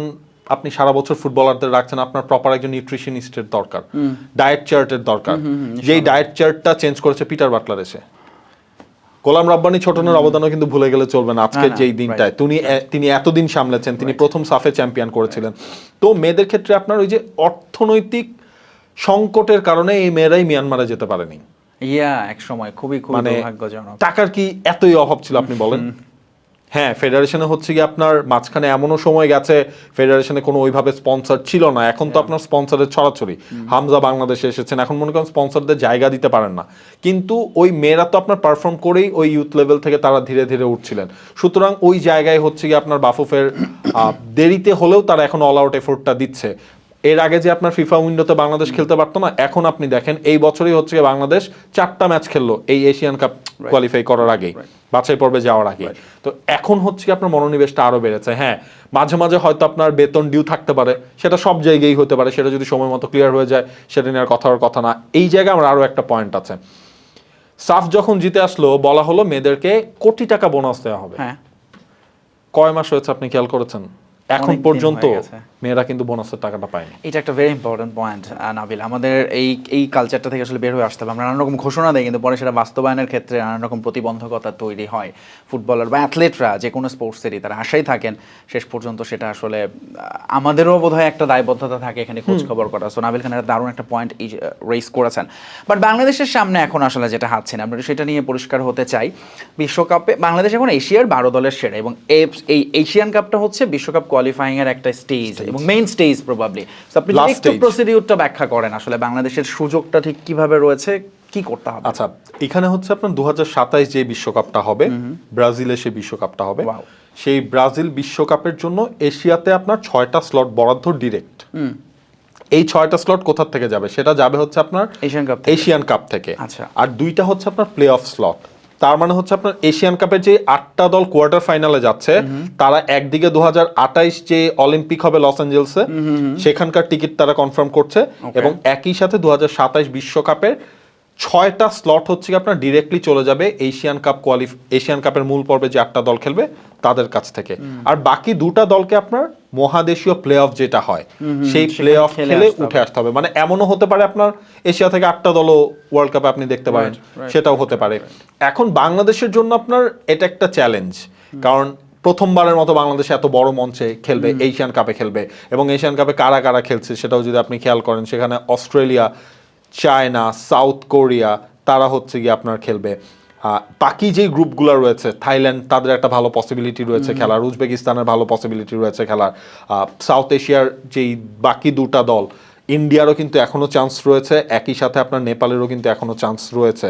আপনি সারা বছর ফুটবলারদের রাখছেন আপনার প্রপার একজন নিউট্রিশনিস্টের দরকার ডায়েট চার্টের দরকার। যেই ডায়েট চার্টটা চেঞ্জ করেছে পিটার বাটলার এসে। গোলাম রাব্বানি ছোটনের অবদানও কিন্তু ভুলে গেলে চলবে না আজকের যেই দিনটায়। তিনি তিনি এতদিন সামলেছেন তিনি প্রথম সাফে চ্যাম্পিয়ন করেছিলেন। তো মেয়েদের ক্ষেত্রে আপনার ওই যে অর্থনৈতিক সংকটের কারণে এই মেয়েরাই মিয়ানমারে যেতে পারেনি। ইয়া এক সময় খুবই খুবই মানে দুর্ভাগ্যজনক। টাকার কি এতই অভাব ছিল আপনি বলেন? হ্যাঁ ফেডারেশনে হচ্ছে কি আপনার মাঝখানে এমনও সময় গেছে ফেডারেশনে কোনো ওইভাবে স্পন্সর ছিল না। এখন তো আপনার স্পন্সরের ছড়াছড়ি। হামজা বাংলাদেশে এসেছেন এখন মনে করেন স্পন্সরদের জায়গা দিতে পারেন না। কিন্তু ওই মেয়েরা তো আপনার পারফর্ম করেই ওই ইউথ লেভেল থেকে তারা ধীরে ধীরে উঠছিলেন। সুতরাং ওই জায়গায় হচ্ছে কি আপনার বাফুফের আহ, দেরিতে হলেও তারা এখন অল আউট এফোর্টটা দিচ্ছে। এর আগে যে আপনার ফিফা উইন্ডোতে বাংলাদেশ খেলতে পারতো না এখন আপনি দেখেন এই বছরই হচ্ছে বাংলাদেশ চারটা ম্যাচ খেললো এই এশিয়ান কাপ কোয়ালিফাই করার আগেই বাছাই পর্বে যাওয়ার আগে তো এখন হচ্ছে আপনার মনোনিবেশটা আরও বেড়েছে হ্যাঁ মাঝে মাঝে হয়তো আপনার বেতন ডিউ থাকতে পারে সেটা সব জায়গায় হতে পারে সেটা যদি সময় মতো ক্লিয়ার হয়ে যায় সেটা নিয়ে আর কথা হওয়ার কথা না। এই জায়গায় আমার আরও একটা পয়েন্ট আছে। সাফ যখন জিতে আসলো বলা হলো মেয়েদেরকে কোটি টাকা বোনাস দেওয়া হবে। হ্যাঁ। কয় মাস হয়েছে আপনি খেয়াল করেছেন? এখন পর্যন্ত। মেয়েরা কিন্তু বোনাসের টাকাটা পায়নি। এটা একটা ভেরি ইম্পর্টেন্ট পয়েন্ট নাবিল। আমাদের এই এই কালচারটা থেকে আসলে বের হয়ে আসতে হবে। আমরা নানান রকম ঘোষণা দেয় কিন্তু পরে সেটা বাস্তবায়নের ক্ষেত্রে নানান রকম প্রতিবন্ধকতা তৈরি হয়। ফুটবলার বা অ্যাথলেটরা যে কোনো স্পোর্টসেরই তারা আশাই থাকেন শেষ পর্যন্ত সেটা আসলে আমাদেরও বোধহয় একটা দায়বদ্ধতা থাকে এখানে খোঁজ খবর করা সো নাবিল খান একটা দারুণ একটা পয়েন্ট রেস করেছেন। বাট বাংলাদেশের সামনে এখন আসলে যেটা হাতছেন আমরা সেটা নিয়ে পরিষ্কার হতে চাই। বিশ্বকাপে বাংলাদেশ এখন এশিয়ার বারো দলের সেরা এবং এই এশিয়ান কাপটা হচ্ছে বিশ্বকাপ কোয়ালিফাইং এর একটা স্টেজ এবং মেইন স্টেজ প্রবাবলি আপনি একটু প্রসিডিউরটা ব্যাখ্যা করেন আসলে বাংলাদেশের সুযোগটা ঠিক কীভাবে রয়েছে কি করতে হবে? আচ্ছা এখানে হচ্ছে আপনার দুহাজার সাতাশ যে বিশ্বকাপটা হবে ব্রাজিলে সেই বিশ্বকাপটা হবে। সেই ব্রাজিল বিশ্বকাপের জন্য এশিয়াতে আপনার ছয়টা স্লট বরাদ্দ ডিরেক্ট এই ছয়টা স্লট কোথা থেকে যাবে? সেটা যাবে হচ্ছে আপনার এশিয়ান কাপ এশিয়ান কাপ থেকে। আচ্ছা। আর দুইটা হচ্ছে আপনার প্লে অফ স্লট তার মানে হচ্ছে আপনার এশিয়ান কাপের যে আটটা দল কোয়ার্টার ফাইনালে যাচ্ছে তারা একদিকে দু যে অলিম্পিক হবে লস অ্যাঞ্জেলসে সেখানকার টিকিট তারা কনফার্ম করছে এবং একই সাথে দু বিশ্বকাপের ছয়টা স্লট হচ্ছে কি আপনার ডিরেক্টলি চলে যাবে এশিয়ান কাপ কোয়ালিফ এশিয়ান কাপের মূল পর্বে যে আটটা দল খেলবে তাদের কাছ থেকে। আর বাকি দুটা দলকে আপনার মহাদেশীয় প্লে অফ যেটা হয় সেই প্লে অফ খেলে। উঠে আসতে হবে। মানে এমনও হতে পারে আপনার এশিয়া থেকে আটটা দলও ওয়ার্ল্ড কাপে আপনি দেখতে পারেন সেটাও হতে পারে। এখন বাংলাদেশের জন্য আপনার এটা একটা চ্যালেঞ্জ কারণ প্রথমবারের মতো বাংলাদেশ এত বড় মঞ্চে খেলবে এশিয়ান কাপে খেলবে এবং এশিয়ান কাপে কারা কারা খেলছে সেটাও যদি আপনি খেয়াল করেন সেখানে অস্ট্রেলিয়া চায়না সাউথ কোরিয়া তারা হচ্ছে গিয়ে আপনার খেলবে। বাকি যেই গ্রুপগুলো রয়েছে থাইল্যান্ড তাদের একটা ভালো পসিবিলিটি রয়েছে খেলার উজবেকিস্তানের ভালো পসিবিলিটি রয়েছে খেলার। সাউথ এশিয়ার যেই বাকি দুটা দল ইন্ডিয়ারও কিন্তু এখনও চান্স রয়েছে একই সাথে আপনার নেপালেরও কিন্তু এখনও চান্স রয়েছে.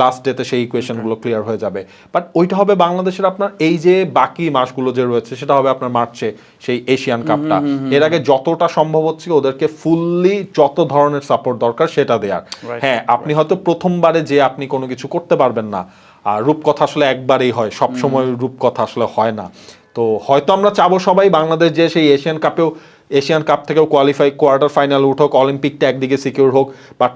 লাস্ট ডেতে সেই ইকুয়েশনগুলো ক্লিয়ার হয়ে যাবে। বাট ওইটা হবে বাংলাদেশের আপনার এই যে বাকি মাসগুলো যে রয়েছে সেটা হবে আপনার মার্চে সেই এশিয়ান কাপটা এর আগে যতটা সম্ভব হচ্ছে ওদেরকে ফুললি যত ধরনের সাপোর্ট দরকার সেটা দেওয়ার হ্যাঁ আপনি হয়তো প্রথমবারে যে আপনি কোনো কিছু করতে পারবেন না। আর রূপকথা আসলে একবারেই হয় সব সময় রূপকথা আসলে হয় না। তো হয়তো আমরা চাবো সবাই বাংলাদেশ যে সেই এশিয়ান কাপেও এশিয়ান কাপ থেকেও কোয়ালিফাই কোয়ার্টার ফাইনাল উঠুক অলিম্পিকটা একদিকে সিকিউর হোক বাট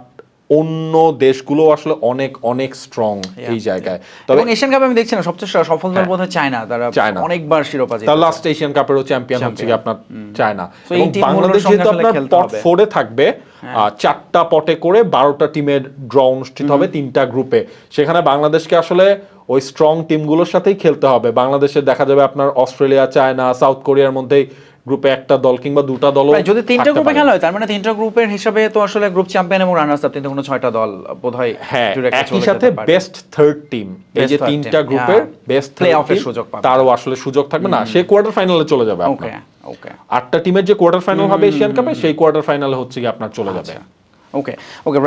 অন্য দেশগুলো আসলে অনেক অনেক স্ট্রং এই জায়গায়। তবে এশিয়ান কাপে আমি দেখছি না সবচেয়ে সফল দল হ্যাঁ। বোধ চায়না তারা চায়না। অনেকবার শিরোপা তার জিতেছে। লাস্ট এশিয়ান কাপেরও চ্যাম্পিয়ন হচ্ছে কি আপনার চায়না। এবং বাংলাদেশ যেহেতু আপনার পট হ্যাঁ। ফোরে থাকবে চারটা পটে করে বারোটা টিমের ড্র অনুষ্ঠিত হবে তিনটা গ্রুপে সেখানে বাংলাদেশকে আসলে ওই স্ট্রং টিমগুলোর সাথেই খেলতে হবে। বাংলাদেশে দেখা যাবে আপনার অস্ট্রেলিয়া চায়না সাউথ কোরিয়ার মধ্যে গ্রুপে একটা দল কিংবা দুটা দল যদি তিনটা গ্রুপে খেলা হয় তার মানে তিনটা গ্রুপের হিসাবে তো আসলে গ্রুপ চ্যাম্পিয়ন এবং রানার্স আপ তিনটা কোনো ছয়টা দল বোধহয় হ্যাঁ একই সাথে বেস্ট থার্ড টিম এই যে তিনটা গ্রুপের বেস্ট Play-off এর সুযোগ পাবে। তারও আসলে সুযোগ থাকবে না সে কোয়ার্টার ফাইনালে চলে যাবে ওকে আপনার ওকে আটটা টিমের যে কোয়ার্টার ফাইনাল হবে এশিয়ান কাপে সেই কোয়ার্টার ফাইনালে হচ্ছে কি আপনার চলে যাবে। ওকে ওকে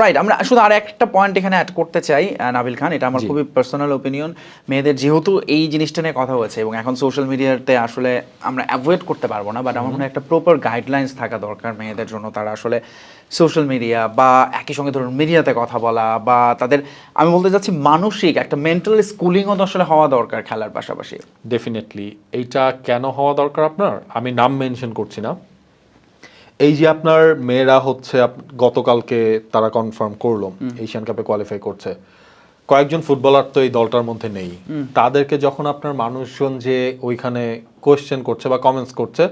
রাইট আমরা শুধু আর একটা পয়েন্ট এখানে অ্যাড করতে চাই নাবিল খান। এটা আমার খুবই পার্সোনাল ওপিনিয়ন মেয়েদের যেহেতু এই জিনিসটা নিয়ে কথা হয়েছে এবং এখন সোশ্যাল মিডিয়াতে আসলে আমরা অ্যাভয়েড করতে পারব না বাট আমার মনে হয় একটা প্রপার গাইডলাইন্স থাকা দরকার মেয়েদের জন্য। তারা আসলে সোশ্যাল মিডিয়া বা একই সঙ্গে ধরুন মিডিয়াতে কথা বলা বা তাদের আমি বলতে চাচ্ছি মানসিক একটা মেন্টাল স্কুলিংও তো আসলে হওয়া দরকার খেলার পাশাপাশি। ডেফিনেটলি এইটা কেন হওয়া দরকার আপনার? আমি নাম মেনশন করছি না। এই যে আপনার মেয়েরা হচ্ছে গতকালকে তারা কনফার্ম করল এশিয়ান কাপে কোয়ালিফাই করছে। কয়েকজন ফুটবলার তো এই দলটার মধ্যে নেই। তাদেরকে যখন আপনার মানুষজন যে ওইখানে কোয়েশ্চেন করছে বা কমেন্টস করছে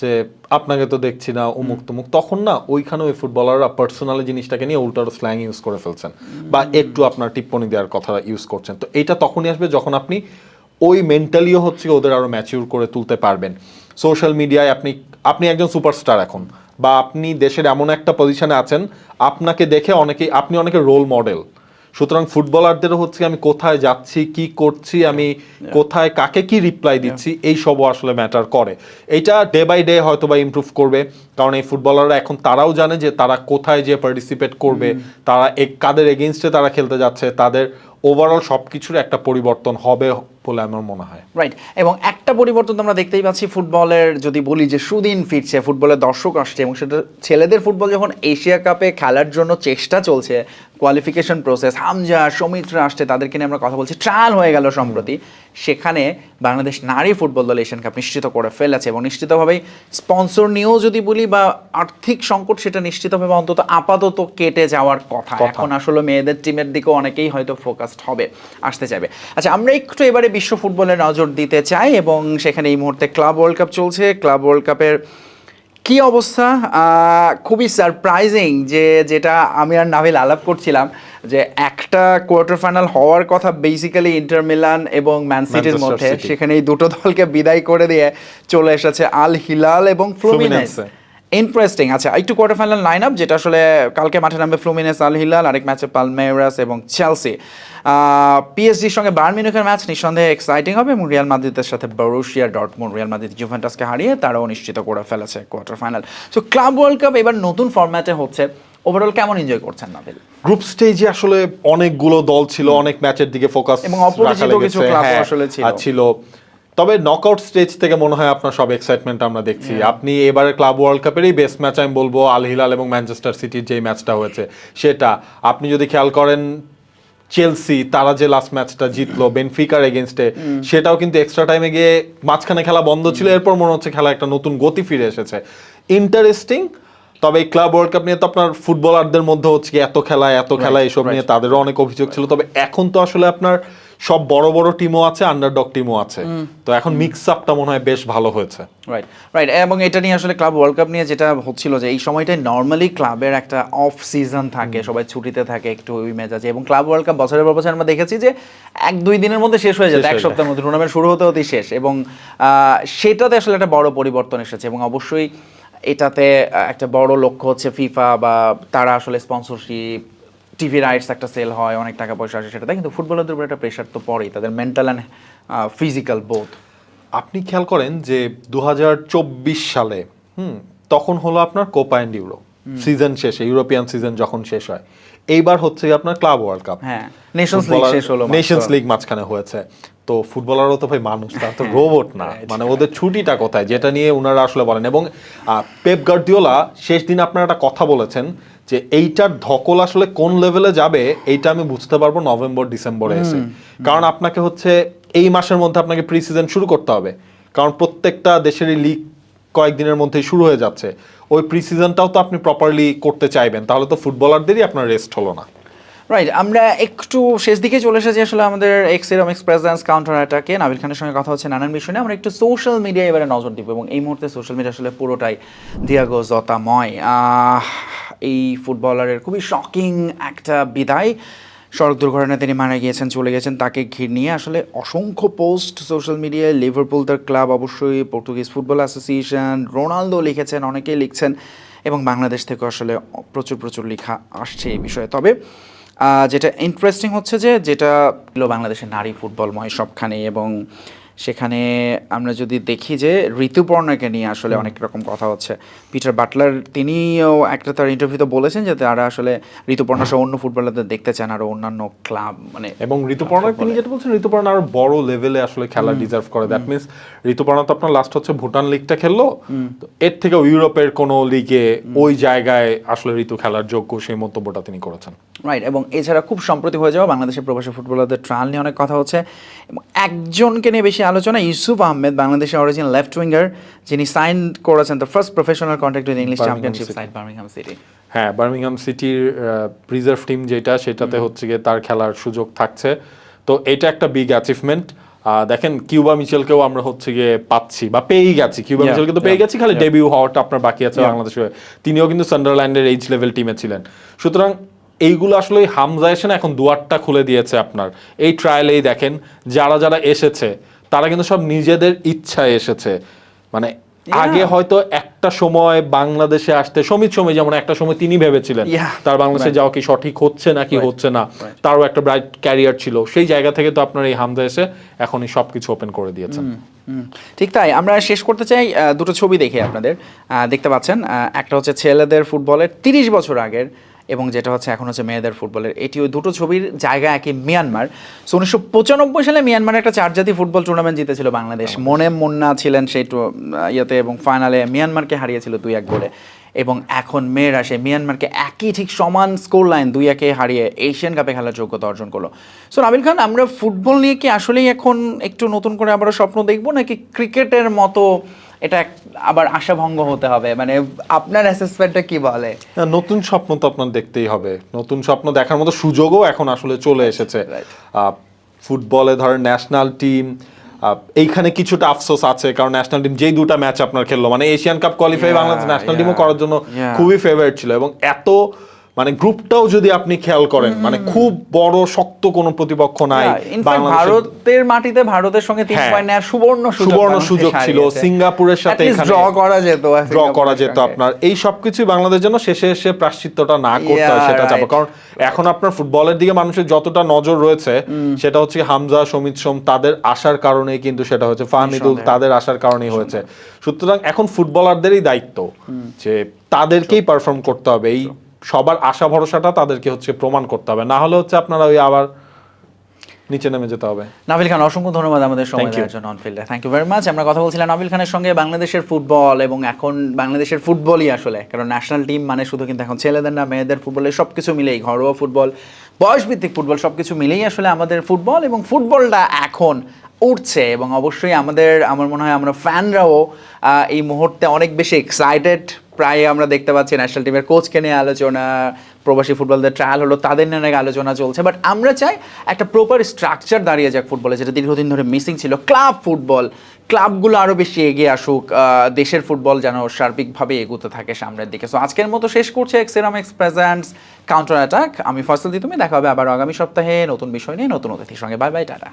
যে আপনাকে তো দেখছি না উমুক তুমুক তখন না ওইখানে ওই ফুটবলাররা পার্সোনালি জিনিসটাকে নিয়ে উল্টার স্ল্যাং ইউজ করে ফেলছেন। বা একটু আপনার টিপ্পনি দেওয়ার কথা ইউজ করছেন। তো এটা তখনই আসবে যখন আপনি ওই মেন্টালিও হচ্ছে ওদের আরও ম্যাচিউর করে তুলতে পারবেন। সোশ্যাল মিডিয়ায় আপনি আপনি একজন সুপারস্টার এখন। বা আপনি দেশের এমন একটা পজিশনে আছেন আপনাকে দেখে অনেকে আপনি অনেকে রোল মডেল সুতরাং ফুটবলারদেরও হচ্ছে আমি কোথায় যাচ্ছি কি করছি আমি কোথায় কাকে কি রিপ্লাই দিচ্ছি এই সবও আসলে ম্যাটার করে। এইটা ডে বাই ডে হয়তো বা ইমপ্রুভ করবে কারণ এই ফুটবলাররা এখন তারাও জানে যে তারা কোথায় যে পার্টিসিপেট করবে তারা এক- কাদের এগেনস্টে তারা খেলতে যাচ্ছে তাদের ওভারঅল সব কিছুর একটা পরিবর্তন হবে বলে আমার মনে হয়। রাইট এবং একটা পরিবর্তন তো আমরা দেখতেই পাচ্ছি ফুটবলের যদি বলি যে সুদিন ফিরছে ফুটবলের দর্শক আসছে এবং সেটা ছেলেদের ফুটবল যখন এশিয়া কাপে খেলার জন্য চেষ্টা চলছে কোয়ালিফিকেশন প্রসেস হামজা সৌমিত্রা আসছে তাদেরকে নিয়ে আমরা কথা বলছি। ট্রায়াল হয়ে গেল সম্প্রতি। সেখানে বাংলাদেশ নারী ফুটবল দল এশিয়ান কাপ নিশ্চিত করে ফেলেছে এবং নিশ্চিতভাবেই স্পন্সর নিয়েও যদি বলি বা আর্থিক সংকট সেটা নিশ্চিতভাবে অন্তত আপাতত কেটে যাওয়ার কথা। এখন আসলে মেয়েদের টিমের দিকেও অনেকেই হয়তো ফোকাসড হবে আসতে চাইবে। আচ্ছা আমরা একটু এবারে বিশ্ব ফুটবলে নজর দিতে চাই এবং সেখানে এই মুহূর্তে ক্লাব ওয়ার্ল্ড কাপ চলছে। ক্লাব ওয়ার্ল্ড কাপের কি অবস্থা? আহ, খুবই সারপ্রাইজিং যে যেটা আমি আর নাভিল আলাপ করছিলাম যে একটা কোয়ার্টার ফাইনাল হওয়ার কথা বেসিক্যালি ইন্টার মিলান এবং ম্যান সিটির মধ্যে সেখানে এই দুটো দলকে বিদায় করে দিয়ে চলে এসেছে আল হিলাল এবং ফ্লুমিনেস। ইন্টারেস্টিং আচ্ছা একটু কোয়ার্টার ফাইনাল লাইন আপ যেটা আসলে কালকে মাঠে নামবে ফ্লুমিনেস আল হিলাল আরেক ম্যাচে পালমেরাস এবং চেলসি পিএসজির সঙ্গে বার্ন মিউনিখের ম্যাচ নিঃসন্দেহে এক্সাইটিং হবে এবং রিয়াল মাদ্রিদের সাথে বরুশিয়া ডটমুন রিয়াল মাদ্রিদ জুভেন্টাসকে হারিয়ে তারাও নিশ্চিত করে ফেলেছে quarter final so club world cup এবার নতুন ফরম্যাটে হচ্ছে। ওভারঅল কেমন এনজয় করছেন নাবিল? গ্রুপ স্টেজে আসলে অনেকগুলো দল ছিল অনেক ম্যাচের দিকে ফোকাস এবং অপরিচিত কিছু ক্লাবও আসলে ছিল। তবে নকআউট স্টেজ থেকে মনে হয় আপনার সব এক্সাইটমেন্ট আমরা দেখছি। আপনি এবারে ক্লাব ওয়ার্ল্ড কাপেরই বেস্ট ম্যাচ আমি বলব আল হিলাল এবং ম্যানচেস্টার সিটির যে ম্যাচটা হয়েছে। সেটা আপনি যদি খেয়াল করেন চেলসি তারা যে লাস্ট ম্যাচটা জিতলো বেনফিকার এগেনস্টে সেটাও কিন্তু এক্সট্রা টাইমে গিয়ে মাঝখানে খেলা বন্ধ ছিল। এরপর মনে হচ্ছে খেলা একটা নতুন গতি ফিরে এসেছে। ইন্টারেস্টিং তবে এই ক্লাব ওয়ার্ল্ড কাপ নিয়ে তো আপনার ফুটবলারদের মধ্যে হচ্ছে কি এত খেলা এত খেলা এসব নিয়ে তাদেরও অনেক অভিযোগ ছিল। তবে এখন তো আসলে আপনার সব বড় বড় টিমও আছে আন্ডারডগ টিমও আছে। তো এখন মিক্স আপটা মনে হয় বেশ ভালো হয়েছে। রাইট রাইট এবং এটা নিয়ে আসলে ক্লাব ওয়ার্ল্ড কাপ নিয়ে যেটা হচ্ছিল যে এই সময়টায় নর্মালি ক্লাবের একটা অফ সিজন থাকে সবাই ছুটিতে থাকে একটু ওই মেজাজে। এবং ক্লাব ওয়ার্ল্ড কাপ বছরের পর বছর আমরা দেখেছি যে এক দুই দিনের মধ্যে শেষ হয়ে যেত শেষ এক সপ্তাহের মধ্যে টুর্নামেন্ট শুরু হতে হতেই শেষ। এবং সেটাতে আসলে একটা বড় পরিবর্তন এসেছে এবং অবশ্যই এটাতে একটা বড় লক্ষ্য হচ্ছে ফিফা বা তারা আসলে স্পন্সরশিপ টিভি রাইটস একটা সেল হয় অনেক টাকা পয়সা আসে সেটাতে কিন্তু ফুটবলারদের উপর একটা প্রেশার তো পড়েই তাদের মেন্টাল অ্যান্ড ফিজিক্যাল বোথ আপনি খেয়াল করেন যে দু সালে হুম তখন হলো আপনার কোপা অ্যান্ড ইউরো সিজন শেষে ইউরোপিয়ান সিজন যখন শেষ হয়। এইবার হচ্ছে আপনার ক্লাব ওয়ার্ল্ড কাপ হ্যাঁ নেশনস লিগ শেষ হলো নেশনস লিগ মাঝখানে হয়েছে। তো ফুটবলারও তো ভাই মানুষ তার তো রোবট না। মানে ওদের ছুটিটা কোথায়? যেটা নিয়ে ওনারা আসলে বলেন। এবং পেপ গার্দিওলা শেষ দিন আপনারা একটা কথা বলেছেন যে এইটার ধকল আসলে কোন লেভেলে যাবে এইটা আমি বুঝতে পারব নভেম্বর ডিসেম্বরে এসে। কারণ আপনাকে হচ্ছে এই মাসের মধ্যে আপনাকে প্রি সিজন শুরু করতে হবে। কারণ প্রত্যেকটা দেশেরই লিগ কয়েকদিনের মধ্যেই শুরু হয়ে যাচ্ছে। ওই প্রি সিজনটাও তো আপনি প্রপারলি করতে চাইবেন তাহলে তো ফুটবলারদেরই আপনার রেস্ট হলো না। রাইট আমরা একটু শেষ দিকে চলে এসেছি আসলে আমাদের এক্সিরম এক্সপ্রেজেন্স কাউন্টার অ্যাটাকে নাবিল খানের সঙ্গে কথা হচ্ছে নানান বিষয় নিয়ে। আমরা একটু সোশ্যাল মিডিয়া এবারে নজর দিব এবং এই মুহূর্তে সোশ্যাল মিডিয়া আসলে পুরোটাই দিয়াগো জতাময় এই ফুটবলারের খুবই শকিং একটা বিদায়। সড়ক দুর্ঘটনায় তিনি মারা গিয়েছেন, চলে গেছেন তাকে ঘির নিয়ে। আসলে অসংখ্য পোস্ট সোশ্যাল মিডিয়ায় লিভারপুল তার ক্লাব অবশ্যই পর্তুগিজ ফুটবল অ্যাসোসিয়েশন রোনালদো লিখেছেন, অনেকেই লিখছেন এবং বাংলাদেশ থেকে আসলে প্রচুর প্রচুর লেখা আসছে এই বিষয়ে। তবে যেটা ইন্টারেস্টিং হচ্ছে যে যেটা বাংলাদেশের নারী ফুটবলময় সবখানে এবং সেখানে আমরা যদি দেখি যে ঋতুপর্ণাকে নিয়ে আসলে অনেক রকম কথা হচ্ছে। পিটার বাটলার তিনিও একটা তার ইন্টারভিউতে বলেছেন যে তারা আসলে ঋতুপর্ণা সহ অন্য ফুটবলারদের দেখতে চান আরও অন্যান্য ক্লাব মানে এবং ঋতুপর্ণা তিনি যেটা বলছেন ঋতুপর্ণা আরও বড় লেভেলে আসলে খেলা ডিজার্ভ করে। দ্যাট মিনস ঋতুপর্ণা তো আপনার লাস্ট হচ্ছে ভুটান লিগটা খেললো। তো এর থেকে ইউরোপের কোন লিগে ওই জায়গায় আসলে ঋতু খেলার যোগ্য সেই মন্তব্যটা তিনি করেছেন। রাইট এবং এছাড়া খুব সম্প্রতি হয়ে যাওয়া বাংলাদেশের প্রবাসী ফুটবলারদের ট্রায়াল নিয়ে অনেক কথা হচ্ছে। এবং একজনকে নিয়ে বেশি আলোচনা ইউসুফ আহমেদ বাংলাদেশের অরিজিনাল লেফট উইঙ্গার যিনি সাইন করেছেন the first professional contact with English Championship side Birmingham City হ্যাঁ বার্মিংহাম সিটির প্রিজার্ভ টিম যেটা সেটাতে হচ্ছে গিয়ে তার খেলার সুযোগ থাকছে। তো এটা একটা বিগ অ্যাচিভমেন্ট দেখেন কিউবা মিচেলকেও আমরা হচ্ছে গিয়ে পাচ্ছি বা পেয়েই গেছি। কিউবা মিচেলকে তো পেয়ে গেছি খালি ডেবিউ হওয়াটা আপনার বাকি আছে. বাংলাদেশে তিনিও কিন্তু সান্ডারল্যান্ডের এইচ লেভেল টিমে ছিলেন। সুতরাং এইগুলো আসলে হামজা এসে না এখন দুয়ারটা খুলে দিয়েছে আপনার। এই ট্রায়ালেই দেখেন যারা যারা এসেছে তারা কিন্তু সব নিজেদের ইচ্ছায় এসেছে। মানে আগে হয়তো একটা সময় বাংলাদেশে আসতে সমিত সময় যেমন একটা সময় তিনি ভেবেছিলেন তার বাংলাদেশে যাওয়া কি সঠিক হচ্ছে নাকি. হচ্ছে না তারও একটা ব্রাইট ক্যারিয়ার ছিল। সেই জায়গা থেকে তো আপনার এই হামজা এসে এখনই সবকিছু ওপেন করে দিয়েছেন। ঠিক তাই আমরা শেষ করতে চাই দুটো ছবি দেখে আপনাদের। আহ, দেখতে পাচ্ছেন আহ, একটা হচ্ছে ছেলেদের ফুটবলের তিরিশ বছর আগের এবং যেটা হচ্ছে এখন হচ্ছে মেয়েদের ফুটবলের। এটি ওই দুটো ছবির জায়গা একই মিয়ানমার। সো উনিশশো পঁচানব্বই সালে মিয়ানমার একটা চার চারজাতি ফুটবল টুর্নামেন্ট জিতেছিল বাংলাদেশ। মনে মুন্না ছিলেন সেই টু- ইয়েতে এবং ফাইনালে মিয়ানমারকে হারিয়েছিল দুই এক গোলে। এবং এখন মেয়েরা সে মিয়ানমারকে একই ঠিক সমান স্কোর লাইন দুই একে হারিয়ে এশিয়ান কাপে খেলার যোগ্যতা অর্জন করল। সো নাবিল খান আমরা ফুটবল নিয়ে কি আসলেই এখন একটু নতুন করে আবারও স্বপ্ন দেখব নাকি ক্রিকেটের মতো এটা আবার আশাভঙ্গ হতে হবে। মানে আপনার অ্যাসেসমেন্টটা কি বলে? নতুন স্বপ্ন তো আপনার দেখতেই হবে। নতুন স্বপ্ন দেখার মতো সুযোগও এখন আসলে চলে এসেছে। আহ, ফুটবলে ধরেন ন্যাশনাল টিম এইখানে কিছুটা আফসোস আছে কারণ ন্যাশনাল টিম যেই দুটা ম্যাচ আপনার খেললো মানে Asian Cup qualify Bangladesh national টিমও করার জন্য খুবই ফেভারিট ছিল এবং এত মানে গ্রুপটাও যদি আপনি খেয়াল করেন মানে খুব বড় শক্ত কোনো প্রতিপক্ষ নাই ভারতের মাটিতে ভারতের সঙ্গে তিন হ্যাঁ। পয়েন্ট নেওয়ার সুবর্ণ সুযোগ সুবর্ণ সুযোগ ছিল সিঙ্গাপুরের সাথে ড্র করা যেত ড্র করা যেত আপনার। এই সবকিছু বাংলাদেশ যেন শেষে এসে প্রাশ্চিত্যটা না করতে হয় সেটা right. কারণ এখন আপনার ফুটবলের দিকে মানুষের যতটা নজর রয়েছে সেটা হচ্ছে হামজা সমিত সোম তাদের আসার কারণেই কিন্তু সেটা হচ্ছে ফাহমিদুল তাদের আসার কারণেই হয়েছে। সুতরাং এখন ফুটবলারদেরই দায়িত্ব যে তাদেরকেই পারফর্ম করতে হবে। এই সবার আশা ভরসাটা তাদেরকে হচ্ছে প্রমাণ করতে হবে। না হলে হচ্ছে আপনারা ওই আবার নিচে নেমে যেতে হবে। নাবিল খান অসংখ্য ধন্যবাদ আমাদের সময়. দেওয়ার জন্য অনফিল্ডে থ্যাংক ইউ ভেরি মাচ আমরা কথা বলছিলাম নাবিল খানের সঙ্গে বাংলাদেশের ফুটবল এবং এখন বাংলাদেশের ফুটবলই আসলে কারণ ন্যাশনাল টিম মানে শুধু কিন্তু এখন ছেলেদের না মেয়েদের ফুটবলের সব কিছু মিলেই ঘরোয়া ফুটবল বয়সভিত্তিক ফুটবল সব কিছু মিলেই আসলে আমাদের ফুটবল এবং ফুটবলটা এখন উঠছে এবং অবশ্যই আমাদের আমার মনে হয় আমরা ফ্যানরাও এই মুহূর্তে অনেক বেশি এক্সাইটেড প্রায় আমরা দেখতে পাচ্ছি ন্যাশনাল টিমের কোচকে নিয়ে আলোচনা, প্রবাসী ফুটবলদের ট্রায়াল হলো, তাদের নিয়ে অনেক আলোচনা চলছে। বাট আমরা চাই একটা প্রপার স্ট্রাকচার দাঁড়িয়ে যাক ফুটবলে যেটা দীর্ঘদিন ধরে মিসিং ছিল। ক্লাব ফুটবল ক্লাবগুলো আরও বেশি এগিয়ে আসুক দেশের ফুটবল যেন সার্বিকভাবে এগোতে থাকে সামনের দিকে। সো আজকের মতো শেষ করছে এক্সেরামিক্স প্রেজেন্টস কাউন্টার অ্যাটাক আমি ফসল দি, তুমি দেখা হবে আবার আগামী সপ্তাহে নতুন বিষয় নিয়ে, নতুন অতিথির সঙ্গে। Bye bye tata.